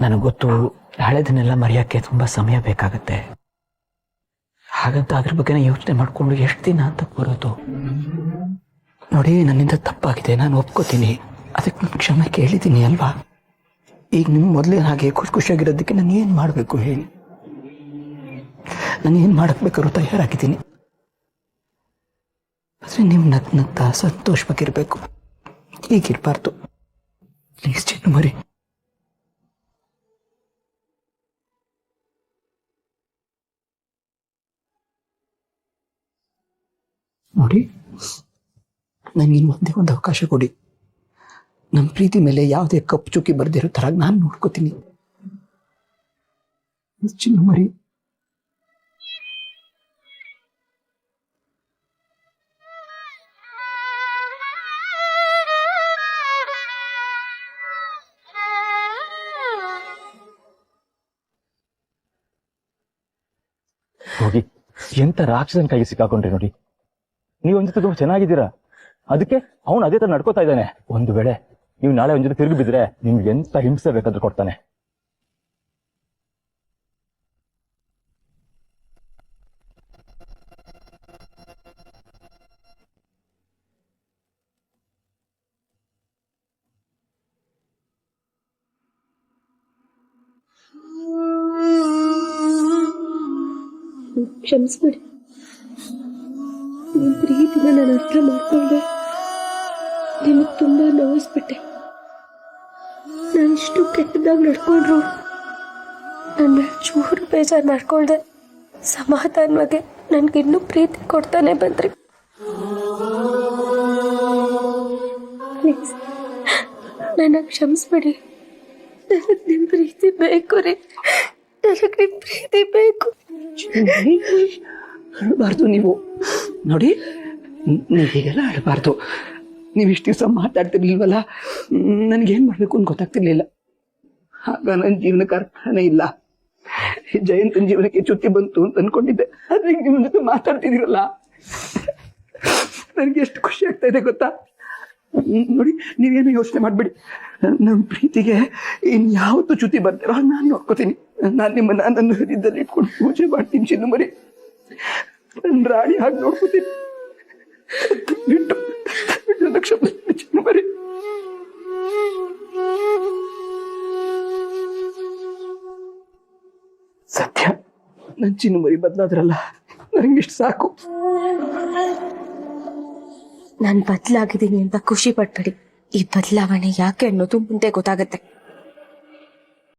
ನನಗೆ ಗೊತ್ತು, ಹಳೆದನ್ನೆಲ್ಲ ಮರೆಯೋಕ್ಕೆ ತುಂಬ ಸಮಯ ಬೇಕಾಗುತ್ತೆ. ಹಾಗಂತ ಅದ್ರ ಬಗ್ಗೆ ಯೋಚನೆ ಮಾಡಿಕೊಂಡು ಎಷ್ಟು ದಿನ ಅಂತ ಕೂರೋದು. ನೋಡಿ, ನನ್ನಿಂದ ತಪ್ಪಾಗಿದೆ, ನಾನು ಒಪ್ಕೋತೀನಿ. ಅದಕ್ಕೆ ನಾನು ಕ್ಷಮೆ ಕೇಳಿದ್ದೀನಿ, ಅಲ್ವಾ? ಈಗ ನಿಮ್ಮ ಮೊದಲೇ ಹಾಗೆ ಖುಷಿ ಖುಷಿಯಾಗಿರೋದಕ್ಕೆ ನಾನು ಏನು ಮಾಡಬೇಕು ಹೇಳಿ? ನಾನು ಏನು ಮಾಡಬೇಕಾದ್ರೂ ತಯಾರಾಗಿದ್ದೀನಿ. ಆದರೆ ನಿಮ್ಮ ನಗ್ನಗ್ತಾ ಸಂತೋಷವಾಗಿರಬೇಕು. ಈಗಿರಬಾರ್ದು ಪ್ಲೀಸ್ ಚೆನ್ನ ಮರಿ. ನೋಡಿ. ನನಗಿನ್ನು ಒಂದೇ ಒಂದು ಅವಕಾಶ ಕೊಡಿ. ನಮ್ಮ ಪ್ರೀತಿ ಮೇಲೆ ಯಾವುದೇ ಕಪ್ಪು ಚುಕ್ಕಿ ಬರೆದಿರೋ ತರ ನಾನು ನೋಡ್ಕೋತೀನಿ. ಚಿನ್ನು ಮರಿ. ಎಂತ ರಾಕ್ಷಸನ್ ಕೈಗೆ ಸಿಕ್ಕಾಕೊಂಡ್ರಿ ನೋಡಿ. ನೀವು ಒಂದ್ ತುಂಬಾ ಚೆನ್ನಾಗಿದ್ದೀರಾ ಅದಕ್ಕೆ ಅವನು ಅದೇ ತರ ನಡ್ಕೋತಾ ಇದ್ದಾನೆ. ಒಂದು ವೇಳೆ ನೀವು ನಾಳೆ ಒಂದ್ ಜೊತೆ ತಿರುಗಿ ಬಿದ್ರೆ ನಿಮ್ಗೆ ಎಂತ ಹಿಂಸೆ ಬೇಕಾದ್ರೂ ಕೊಡ್ತಾನೆ. ಕ್ಷಮಿಸ್ಬಿಡಿ. ನಿಮ್ ಪ್ರೀತಿನ ನಾನು ಅರ್ಥ ಮಾಡ್ಕೊಂಡೆ. ನಿಮಗೆ ತುಂಬ ನೋಯಿಸ್ಬಿಟ್ಟೆ ನಾನು ಇಷ್ಟು ಕೆಟ್ಟದಾಗ ನಡ್ಕೊಂಡ್ರು. ನನ್ನ ಚೂರು ಬೇಜಾರು ಮಾಡ್ಕೊಳ್ದೆ. ಸಮಾಧಾನವಾಗಿ ನನಗಿನ್ನೂ ಪ್ರೀತಿ ಕೊಡ್ತಾನೆ ಬಂದ್ರಿ. ನನ್ನ ಕ್ಷಮಿಸ್ಬಿಡಿ. ನನಗೆ ನಿಮ್ಮ ಪ್ರೀತಿ ಬೇಕು ರೀ. ನನಗೆ ನಿಮ್ಮ ಪ್ರೀತಿ ಬೇಕು. ಅಳಬಾರ್ದು ನೀವು. ನೋಡಿ ನೀವು ಹೀಗೆಲ್ಲ ಅಳಬಾರ್ದು ನೀವು ಇಷ್ಟು ದಿವಸ ಮಾತಾಡ್ತಿರ್ಲಿಲ್ವಲ್ಲ? ನನಗೇನು ಮಾಡಬೇಕು ಅಂತ ಗೊತ್ತಾಗ್ತಿರ್ಲಿಲ್ಲ. ಆಗ ನನ್ನ ಜೀವನಕ್ಕೆ ಅರ್ಥನೇ ಇಲ್ಲ. ಜಯಂತನ ಜೀವನಕ್ಕೆ ಚ್ಯುತಿ ಬಂತು ಅಂತ ಅನ್ಕೊಂಡಿದ್ದೆ. ಆದ್ರೆ ನಿಮ್ಮ ಜೊತೆ ಮಾತಾಡ್ತಿದ್ದೀರಲ್ಲ? ನನಗೆ ಎಷ್ಟು ಖುಷಿ ಆಗ್ತಾ ಇದೆ ಗೊತ್ತಾ? ನೋಡಿ, ನೀವೇನು ಯೋಚನೆ ಮಾಡ್ಬಿಡಿ. ನಮ್ಮ ಪ್ರೀತಿಗೆ ಇನ್ಯಾವತ್ತೂ ಚ್ಯುತಿ ಚುತಿ ಹಾಗೆ ನಾನು ನೋಡ್ಕೋತೀನಿ. ನಾನು ನಿಮ್ಮನ್ನ ನನ್ನ ಹೃದಯದಲ್ಲಿ ಇಟ್ಕೊಂಡು ಪೂಜೆ ಮಾಡ್ತೀನಿ ಚಿನ್ನು ಮರಿ ನನ್ನ ರಾಣಿ ಹಾಗೆ ನೋಡ್ಕೋತೀನಿ. ಸತ್ಯ ನನ್ನ ಚಿನ್ನು ಮರಿ. ಬದಲಾದ್ರಲ್ಲ ನನಗಿಷ್ಟು ಸಾಕು. ನಾನು ಬದಲಾಗಿದ್ದೀನಿ ಅಂತ ಖುಷಿ ಪಟ್ಬೇಡಿ. ಈ ಬದಲಾವಣೆ ಯಾಕೆ ಅನ್ನೋದು ಮುಂದೆ ಗೊತ್ತಾಗತ್ತೆ.